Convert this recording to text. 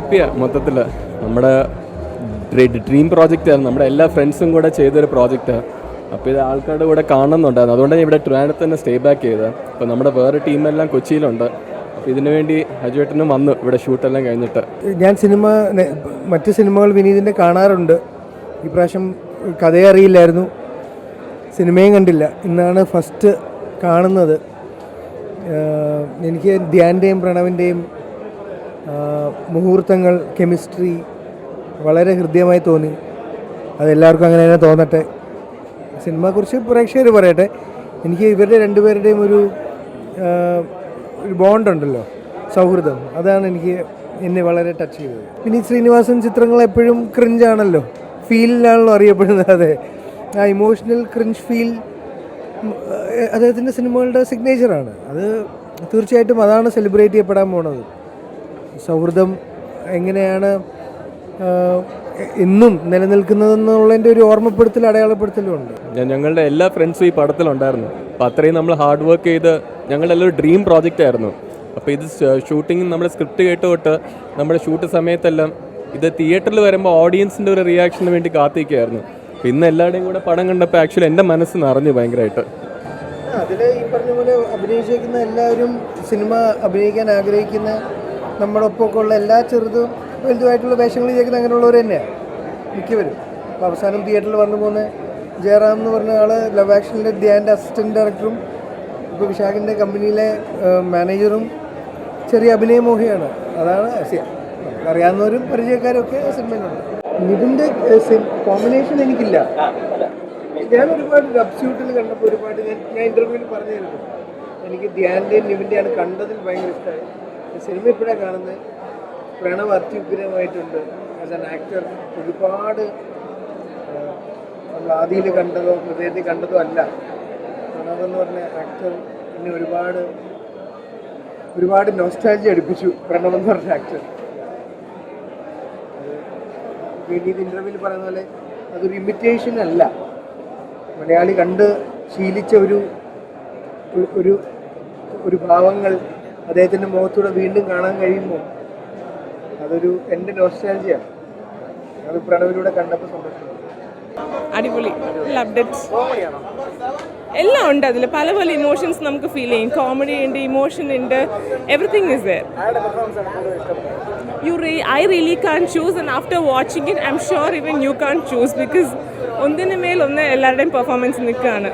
ഹാപ്പിയാണ് മൊത്തത്തിൽ നമ്മുടെ ഡ്രീം പ്രോജക്റ്റ് ആയിരുന്നു നമ്മുടെ എല്ലാ ഫ്രണ്ട്സും കൂടെ ചെയ്തൊരു പ്രോജക്റ്റാണ് അപ്പോൾ ഇത് ആൾക്കാരുടെ കൂടെ കാണുന്നുണ്ടായിരുന്നു. അതുകൊണ്ടാണ് ഇവിടെ ട്രിവാൻഡത്ത് തന്നെ സ്റ്റേ ബാക്ക് ചെയ്തത്. അപ്പോൾ നമ്മുടെ വേറെ ടീമെല്ലാം കൊച്ചിയിലുണ്ട്. ഇതിനു വേണ്ടി അജുവേട്ടനും വന്നു ഇവിടെ ഷൂട്ടെല്ലാം കഴിഞ്ഞിട്ട്. ഞാൻ സിനിമ മറ്റ് സിനിമകൾ വിനീതിന്റെ കാണാറുണ്ട്. ഈ പ്രാവശ്യം കഥയെ അറിയില്ലായിരുന്നു. സിനിമയും കണ്ടില്ല. ഇന്നാണ് ഫസ്റ്റ് കാണുന്നത്. എനിക്ക് ധ്യാന്റെയും പ്രണവിന്റെയും മുഹൂർത്തങ്ങൾ കെമിസ്ട്രി വളരെ ഹൃദ്യമായി തോന്നി. അതെല്ലാവർക്കും അങ്ങനെ തന്നെ തോന്നട്ടെ. സിനിമയെക്കുറിച്ച് പ്രേക്ഷകർ പറയട്ടെ. എനിക്ക് ഇവരുടെ രണ്ടുപേരുടെയും ഒരു ഒരു ബോണ്ടുണ്ടല്ലോ സൗഹൃദം. അതാണ് എനിക്ക് എന്നെ വളരെ ടച്ച് ചെയ്തത്. വിനീത് ശ്രീനിവാസൻ ചിത്രങ്ങൾ എപ്പോഴും ക്രിഞ്ചാണല്ലോ ഫീലിലാണല്ലോ അറിയപ്പെടുന്നത്. അതെ. ആ ഇമോഷണൽ ക്രിഞ്ച് ഫീൽ അദ്ദേഹത്തിന്റെ സിനിമകളുടെ സിഗ്നേച്ചറാണ് അത് തീർച്ചയായിട്ടും അതാണ് സെലിബ്രേറ്റ് ചെയ്യപ്പെടാൻ പോണത്. സൗഹൃദം എങ്ങനെയാണ് ഇന്നും നിലനിൽക്കുന്നതെന്നുള്ളതിന്റെ ഒരു ഓർമ്മപ്പെടുത്തൽ അടയാളപ്പെടുത്തലും ഉണ്ട്. ഞാൻ ഞങ്ങളുടെ എല്ലാ ഫ്രണ്ട്സും ഈ പടത്തിലുണ്ടായിരുന്നു. അപ്പോൾ അത്രയും നമ്മൾ ഹാർഡ് വർക്ക് ചെയ്ത് ഞങ്ങളുടെ ഒരു ഡ്രീം പ്രോജക്റ്റ് ആയിരുന്നു. അപ്പോൾ ഇത് ഷൂട്ടിംഗ് നമ്മൾ സ്ക്രിപ്റ്റ് കേട്ട് തൊട്ട് നമ്മുടെ ഷൂട്ട് സമയത്തെല്ലാം ഇത് തിയേറ്ററിൽ വരുമ്പോൾ ഓഡിയൻസിന്റെ ഒരു റിയാക്ഷന് വേണ്ടി കാത്തിരിക്കുകയായിരുന്നു പിന്നെ ഇന്ന് എല്ലാവരുടെയും കൂടെ പടം കണ്ടപ്പോൾ ആക്ച്വലി എന്റെ മനസ്സ് നിറഞ്ഞു ഭയങ്കരമായിട്ട് അതിൽ ഈ പറഞ്ഞ പോലെ അഭിനയിച്ചിരിക്കുന്ന എല്ലാവരും സിനിമ അഭിനയിക്കാൻ ആഗ്രഹിക്കുന്ന നമ്മുടെ ഒപ്പമൊക്കെ ഉള്ള എല്ലാ ചെറുതും വലുതുമായിട്ടുള്ള വേഷങ്ങൾ ചെയ്യുന്ന അങ്ങനെയുള്ളവർ തന്നെയാണ് മിക്കവരും. അപ്പോൾ അവസാനം തിയേറ്ററിൽ വന്നു പോകുന്ന ജയറാം എന്ന് പറഞ്ഞ ആൾ ലവ് ആക്ഷനിലെ ധ്യാന്റെ അസിസ്റ്റന്റ് ഡയറക്ടറും ഇപ്പോൾ വിശാഖിന്റെ കമ്പനിയിലെ മാനേജറും ചെറിയ അഭിനയമോഹിയാണ് അതാണ് സി- അറിയാവുന്നവരും പരിചയക്കാരും ഒക്കെ സിനിമയിലുണ്ട്. നിതിന്റെ കോമ്പിനേഷൻ എനിക്കില്ല. ഞാൻ ഒരുപാട് റബ്സ്യൂട്ടിൽ കണ്ടപ്പോൾ ഒരുപാട് ഞാൻ ഞാൻ പറഞ്ഞു പറഞ്ഞിരുന്നു. എനിക്ക് ധ്യാന്റെയും നിവിന്റെയാണ് കണ്ടതിൽ ഭയങ്കര ഇഷ്ടമായി സിനിമ ഇപ്പോഴാണ് കാണുന്നത് പ്രണവ് അത്യുഗ്രമായിട്ടുണ്ട് ആസ് ആൻ ആക്ടർ ഒരുപാട് നമ്മൾ ആദിയിൽ കണ്ടതോ ഹൃദയത്തിൽ കണ്ടതോ അല്ല. പ്രണവ് എന്ന് പറഞ്ഞ ആക്ടർ എന്നെ ഒരുപാട് ഒരുപാട് നോസ്റ്റാലജി അടുപ്പിച്ചു പ്രണവ് എന്ന് പറഞ്ഞ ആക്ടർ വിനീത് ഇന്റർവ്യൂവിൽ പറയുന്ന പോലെ അതൊരു ഇമിറ്റേഷൻ അല്ല. മലയാളി കണ്ട് ശീലിച്ച ഒരു ഒരു ഭാവങ്ങൾ അദ്ദേഹത്തിന്റെ മുഖത്തൂടെ വീണ്ടും കാണാൻ കഴിയുമ്പോൾ അതൊരു എന്റെ നോസ്റ്റാലജിയാണ് അത് പ്രണവിലൂടെ കണ്ടപ്പോൾ സന്തോഷം. അടിപൊളി. അപ്ഡേറ്റ്സ് ഇറ്റ് എല്ലാം ഉണ്ട് അതിൽ പല പല ഇമോഷൻസ് നമുക്ക് ഫീൽ ചെയ്യും. കോമഡി ഉണ്ട് ഇമോഷൻ ഉണ്ട്. Everything is there you I really can choose and after watching it I'm sure even you can choose because ഒന്നിനു മേൽ ഒന്ന് എല്ലാവരുടെയും പെർഫോമൻസ് നിൽക്കുകയാണ്.